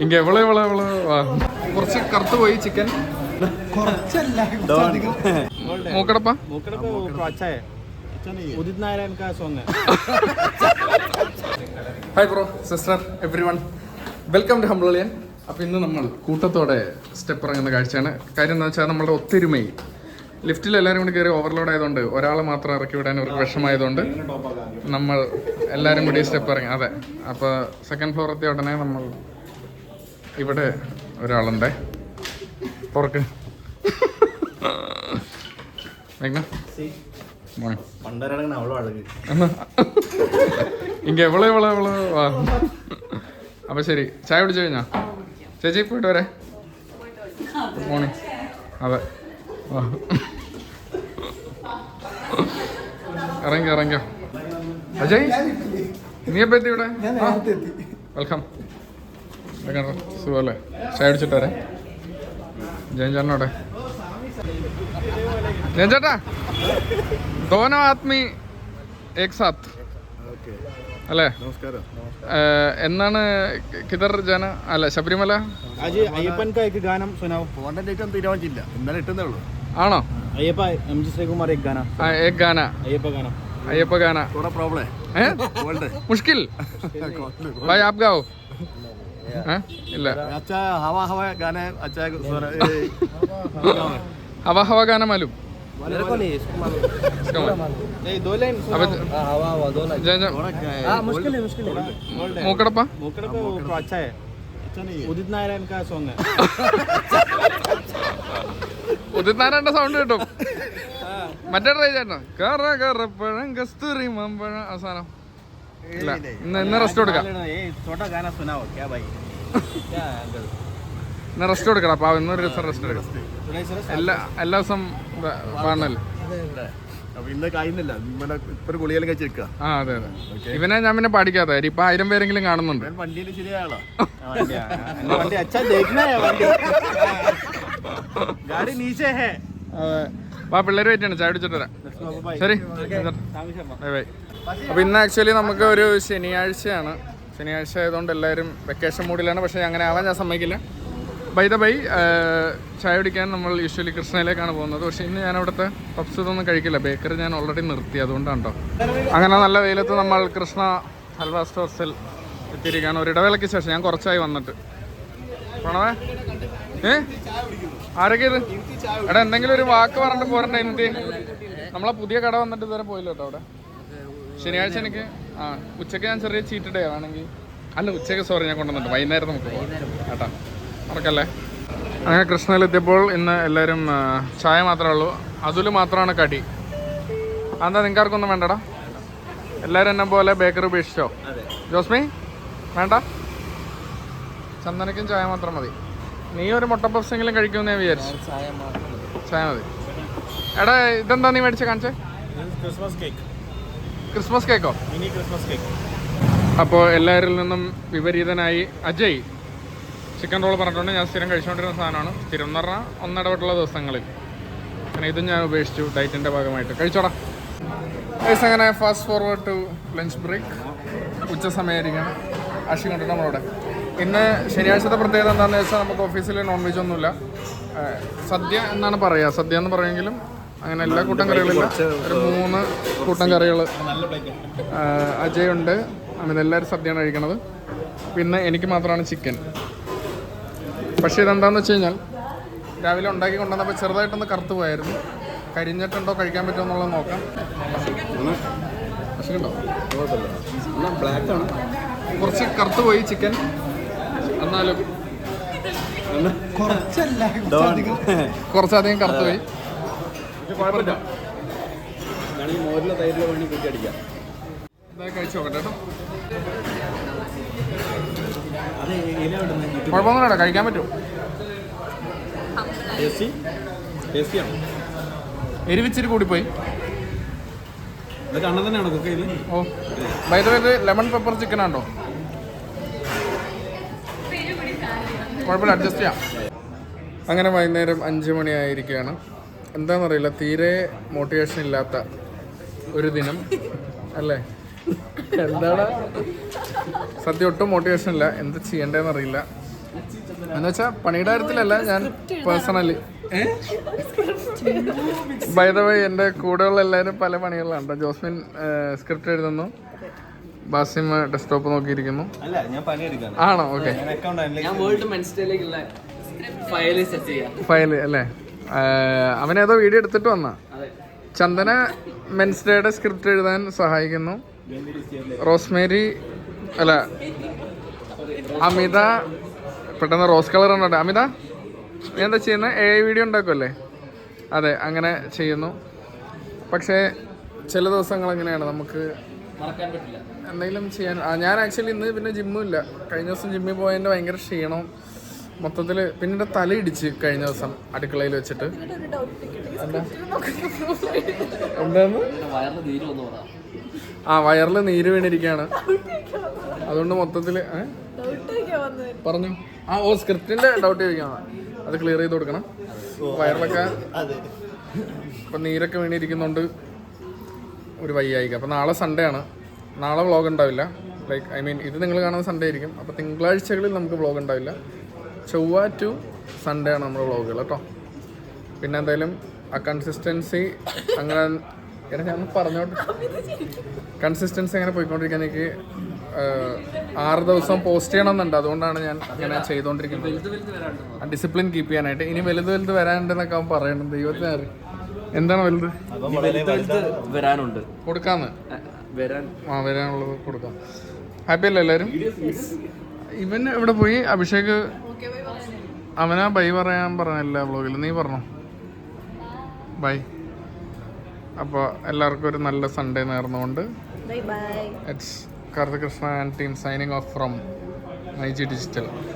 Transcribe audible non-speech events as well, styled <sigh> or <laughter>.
ഇങ്ങ എവളെ കുറച്ച് കറുത്തു പോയി chicken. Udit hi bro sister everyone welcome to ഹംബ്ലോളിയൻ അപ്പം ഇന്ന് നമ്മൾ കൂട്ടത്തോടെ സ്റ്റെപ്പ് ഇറങ്ങുന്ന കാഴ്ചയാണ്. കാര്യം എന്താ വെച്ചാൽ നമ്മുടെ ഒത്തൊരുമയും ലിഫ്റ്റിൽ എല്ലാവരും കൂടി കയറി ഓവർലോഡ് ആയതുകൊണ്ട് ഒരാളെ മാത്രം ഇറക്കി വിടാൻ ഒരു വിഷമായതുകൊണ്ട് നമ്മൾ എല്ലാവരും കൂടി സ്റ്റെപ്പ് ഇറങ്ങി. അതെ. അപ്പോൾ സെക്കൻഡ് ഫ്ലോർ എത്തിയ ഉടനെ നമ്മൾ ഇവിടെ ഒരാളുണ്ടേ. തുറക്ക് ഇങ്ക എവളെ എവളെ എവളെ? അപ്പൊ ശരി. ചായ കുടിച്ചു കഴിഞ്ഞാ? ചേച്ചി പോയിട്ട് വരെ. മോർണിംഗ് അതെ. ഇറങ്ങി ഇറങ്ങിയോ അജയ് നീ എപ്പോ എത്തി ഇവിടെ വെൽക്കം സുഖല്ലേ ചായ അടിച്ചിട്ട് വരെ ജയൻ ദോനോ ആത്മി ഏക് സാത്ത്. അല്ലേ? എന്നാണ് കിതർ ജന അല്ല ശബരിമല? അയ്യപ്പൻ കായ്ക്ക് ഗാനം സുനാവ്. തീരുമാനിച്ചില്ല. എന്നാലും ഇട്ടുന്നേ ഉള്ളൂ. ആണോ അയ്യപ്പ എം ജി ശ്രീകുമാർ एक गाना ആ, ഏക് ഗാന അയ്യപ്പ गाना അയ്യപ്പ ഗാന थोड़ा प्रॉब्लम है ഏ കോൾഡ് മുഷ്കിൽ ഭായ് ആപ് ഗാവോ ഏ? ഇല്ല अच्छा हवा हवा गाना है अच्छा ഹവ ഹവ ഗാന മാലും मेरे को नहीं इसको मालूम इसका मालूम। नहीं दो लाइन അപ്പൊ हवा हवा दो लाइन ജയ- ജയ- हाँ मुश्किल है मुश्किल है മൂക്കടപ്പ मुकड़ को अच्छा है अच्छा नहीं उदित नारायण का सॉन्ग है ഉദിത്താനാണ്ട സൗണ്ട് കിട്ടും. മറ്റേ ട്രൈ ചേട്ടനോ? കറ കറപ്പഴം കസ്തൂരി മമ്പഴം അവസാനം. ഇല്ല ഇന്ന് ഇന്ന് റെസ്റ്റ് കൊടുക്കാം. <laughs> ഇന്ന് റെസ്റ്റ് കൊടുക്കണം അപ്പൊ ഇന്നൊരു ദിവസം റെസ്റ്റ് എടുക്കണം എല്ലാ എല്ലാ ദിവസം പാടണല്ലേ ഇവനെ ഞാൻ പിന്നെ പഠിക്കാത്ത. ഇപ്പൊ ആയിരം പേരെങ്കിലും കാണുന്നുണ്ട്. ശരിയാളോ <laughs> <laughs> ഗാഡി നീച്ചേ ഹേ. വാ പിള്ളേർ വെയിറ്റാണ് ചായ അടിച്ചിട്ട് വരാം. ബൈ ബൈ അപ്പോൾ ഇന്ന് ആക്ച്വലി നമുക്ക് ഒരു ശനിയാഴ്ചയാണ്. ശനിയാഴ്ച ആയതുകൊണ്ട് എല്ലാവരും വെക്കേഷൻ മൂഡിലാണ്. പക്ഷേ അങ്ങനെ ആവാൻ ഞാൻ സമ്മതിക്കില്ല. ബൈ ദ ബൈ ചായ കുടിക്കാൻ നമ്മൾ യൂഷ്വലി കൃഷ്ണയിലേക്കാണ് പോകുന്നത്. പക്ഷേ ഇന്ന് ഞാൻ അവിടുത്തെ പപ്സ് ഇതൊന്നും കഴിക്കില്ല. ബേക്കറി ഞാൻ ഓൾറെഡി നിർത്തി. അതുകൊണ്ടാണ് കേട്ടോ അങ്ങനെ നല്ല വെയിലത്ത് നമ്മൾ കൃഷ്ണ ഹൽവാ സ്റ്റോർസിൽ എത്തിയിരിക്കുകയാണ്. ഒരു ഇടവേളയ്ക്ക് ശേഷം. ഞാൻ കുറച്ചായി വന്നിട്ട്. പോണവേ? ഏ? ആരൊക്കെ ഇത്? എടാ എന്തെങ്കിലും ഒരു വാക്ക് പറഞ്ഞിട്ട് പോരണ്ട എന്ത് നമ്മളെ പുതിയ കട വന്നിട്ട് ഇതുവരെ പോയില്ല കേട്ടോ അവിടെ. ശനിയാഴ്ച എനിക്ക് ആ ഉച്ചയ്ക്ക് ഞാൻ ചെറിയ ചീറ്റ് ഡേ ആണെങ്കിൽ അല്ല ഉച്ചയ്ക്ക് സോറി ഞാൻ കൊണ്ടുവന്നിട്ട് വൈകുന്നേരം നമുക്ക് പോകാം കേട്ടാ? മറക്കല്ലേ അങ്ങനെ കൃഷ്ണയിലെത്തിയപ്പോൾ ഇന്ന് എല്ലാവരും ചായ മാത്രമേ ഉള്ളൂ. അതിൽ മാത്രമാണ് കടി. അതെന്താ നിങ്ങൾക്കാർക്കൊന്നും വേണ്ടടാ? എല്ലാവരും എന്നെ പോലെ ബേക്കറി ഉപേക്ഷിച്ചോ? ജോസ്മി വേണ്ട. ചന്ദനക്കും ചായ മാത്രം മതി. നീ ഒരു മുട്ട പഫ്സെങ്കിലും കഴിക്കുമെന്ന് ഞാൻ വിചാരിച്ചു ചായ മതി. എടാ ഇതെന്താ നീ മേടിച്ച കാണിച്ചേ? ക്രിസ്മസ് കേക്ക് ക്രിസ്മസ് കേക്കോ മിനി ക്രിസ്മസ് കേക്ക് അപ്പോൾ എല്ലാവരിൽ നിന്നും വിപരീതനായി അജയ്. ചിക്കൻ റോൾ പറഞ്ഞിട്ടുണ്ട്. ഞാൻ സ്ഥിരം കഴിച്ചുകൊണ്ടിരുന്ന സാധനമാണ്. സ്ഥിരം എന്ന് പറഞ്ഞാൽ ഒന്നിടപെട്ടുള്ള ദിവസങ്ങളിൽ. അങ്ങനെ ഇതും ഞാൻ ഉപേക്ഷിച്ചു. ഡയറ്റിന്റെ ഭാഗമായിട്ട്. കഴിച്ചോടാ. ഗൈസ് അങ്ങനെ fast forward to lunch break ഉച്ച സമയമായിരിക്കണം കൊണ്ടിട്ട് നമ്മളവിടെ? ഇന്ന് ശനിയാഴ്ചത്തെ പ്രത്യേകത എന്താണെന്ന് വെച്ചാൽ നമുക്ക് ഓഫീസിൽ നോൺ വെജ് ഒന്നുമില്ല. സദ്യ എന്നാണ് പറയുക സദ്യ എന്ന് പറയുമെങ്കിലും അങ്ങനെ എല്ലാ കൂട്ടം കറികളില്ല. ഒരു മൂന്ന് കൂട്ടം കറികൾ അജയുണ്ട് അജയ് ഉണ്ട്. അങ്ങനെ എല്ലാവരും സദ്യയാണ് കഴിക്കണത്. പിന്നെ എനിക്ക് മാത്രമാണ് ചിക്കൻ പക്ഷേ ഇതെന്താണെന്ന് വെച്ച് കഴിഞ്ഞാൽ രാവിലെ ഉണ്ടാക്കി കൊണ്ടുവന്നപ്പോൾ ചെറുതായിട്ടൊന്ന് കറുത്ത് പോയായിരുന്നു. കരിഞ്ഞിട്ടുണ്ടോ കഴിക്കാൻ പറ്റുമോ എന്നുള്ളത് നോക്കാം. പക്ഷേ ബ്ലാക്ക് ആണ്. കുറച്ച് കറുത്ത് പോയി ചിക്കൻ എന്നാലും കുറച്ചധികം കറുത്ത് പോയി. കഴിച്ചു നോക്കട്ടെ കേട്ടോ. അത് ഇല വിടുന്നത് കുഴപ്പമൊന്നുമില്ല കഴിക്കാൻ പറ്റും. എരിവിച്ചിരി കൂടിപ്പോയി. പോയി കണ്ണൻ തന്നെയാണോ കുക്ക് ചെയ്ത് ഓ. ബൈ ലെമൺ പെപ്പർ ചിക്കൻ ആണോ? കുഴപ്പമില്ല അഡ്ജസ്റ്റ് ചെയ്യാം. അങ്ങനെ വൈകുന്നേരം അഞ്ച് മണിയായിരിക്കുകയാണ്. എന്താണെന്നറിയില്ല തീരെ മോട്ടിവേഷൻ ഇല്ലാത്ത ഒരു ദിനം അല്ലേ? എന്താണ് സത്യം ഒട്ടും മോട്ടിവേഷൻ ഇല്ല. എന്ത് ചെയ്യണ്ടേന്ന് അറിയില്ല എന്ന് വെച്ചാൽ പണിയുടെ കാര്യത്തിലല്ല ഞാൻ പേഴ്സണലി ബൈ ദ വേ എന്റെ കൂടെയുള്ള എല്ലാവരും പല പണികളിലാണ്. ജോസ്മിൻ സ്ക്രിപ്റ്റ് എഴുതുന്നു. ബാസിം ഡെസ്ക്ടോപ്പ് നോക്കിയിരിക്കുന്നു. അല്ല ഞാൻ പണിയെടുക്കാണ് ആണോ? ഓക്കെ ഞാൻ വേൾഡ് ഫയൽ സെറ്റ് ചെയ്യാം. ഫയൽ അല്ലേ? അവൻ അവനേതോ വീഡിയോ എടുത്തിട്ട് വന്ന. അതെ. ചന്ദന മെൻസ്ഡേയുടെ സ്ക്രിപ്റ്റ് എഴുതാൻ സഹായിക്കുന്നു. റോസ്മേരി അല്ല അമിത പെട്ടെന്ന് റോസ് കളർ ഉണ്ടോ? അമിത നീ എന്താ ചെയ്യുന്നത് എ വീഡിയോ ഉണ്ടാക്കുമല്ലേ അതെ അങ്ങനെ ചെയ്യുന്നു. പക്ഷേ ചില ദിവസങ്ങൾ എങ്ങനെയാണ് നമുക്ക് മറക്കാൻ പറ്റില്ല. എന്തെങ്കിലും ചെയ്യാൻ ഞാൻ ആക്ച്വലി ഇന്ന് പിന്നെ ജിമ്മും ഇല്ല. കഴിഞ്ഞ ദിവസം ജിമ്മിൽ പോയതിന്റെ ഭയങ്കര ക്ഷീണം. മൊത്തത്തിൽ പിന്നെ എന്റെ തല ഇടിച്ച് കഴിഞ്ഞ ദിവസം അടുക്കളയിൽ വെച്ചിട്ട്. ആ വയറിൽ നീര് വീണിരിക്കുകയാണ് അതുകൊണ്ട് മൊത്തത്തിൽ പറഞ്ഞു. ആ ഓ സ്ക്രിപ്റ്റിന്റെ ഡൗട്ട് ചോദിക്കാണ് അത് ക്ലിയർ ചെയ്ത് കൊടുക്കണം. വയറിലൊക്കെ ഇപ്പം നീരൊക്കെ വീണിരിക്കുന്നുണ്ട്. ഒരു വയ്യായിക. അപ്പൊ നാളെ സൺഡേ ആണ്. നാളെ വ്ളോഗ് ഉണ്ടാവില്ല. ലൈക്ക് ഐ മീൻ ഇത് നിങ്ങൾ കാണുന്ന സൺഡേ ആയിരിക്കും. അപ്പോൾ തിങ്കളാഴ്ചകളിൽ നമുക്ക് വ്ളോഗ് ഉണ്ടാവില്ല. ചൊവ്വ ടു സൺഡേ ആണ് നമ്മുടെ വ്ളോഗുകൾ കേട്ടോ. പിന്നെ എന്തായാലും ആ കൺസിസ്റ്റൻസി അങ്ങനെ എടാ ഞാൻ പറഞ്ഞോട്ടെ. കൺസിസ്റ്റൻസി അങ്ങനെ പോയിക്കൊണ്ടിരിക്കാൻ എനിക്ക് ആറ് ദിവസം പോസ്റ്റ് ചെയ്യണമെന്നുണ്ട്. അതുകൊണ്ടാണ് ഞാൻ ഇങ്ങനെ ചെയ്തുകൊണ്ടിരിക്കുന്നത്. ഡിസിപ്ലിൻ കീപ്പ് ചെയ്യാനായിട്ട്. ഇനി വലുത് വലുത് വരാനുണ്ടെന്നൊക്കെ അവൻ പറയണം. ദൈവത്തിന് എന്താണ് വലുത്? വരാനുണ്ട്. കൊടുക്കാന്ന്. വരാൻ ആ വരാനുള്ളത് കൊടുക്കാം. ഹാപ്പി അല്ലേ എല്ലാവരും ഇവൻ എവിടെ പോയി? അഭിഷേക് അവനാ? ബൈ പറയാൻ പറഞ്ഞല്ല വ്ളോഗിൽ നീ പറഞ്ഞോ? ബൈ. അപ്പോൾ എല്ലാവർക്കും ഒരു നല്ല സൺഡേ നേർന്നുകൊണ്ട്. It's Karthikrishna and team signing off from I G digital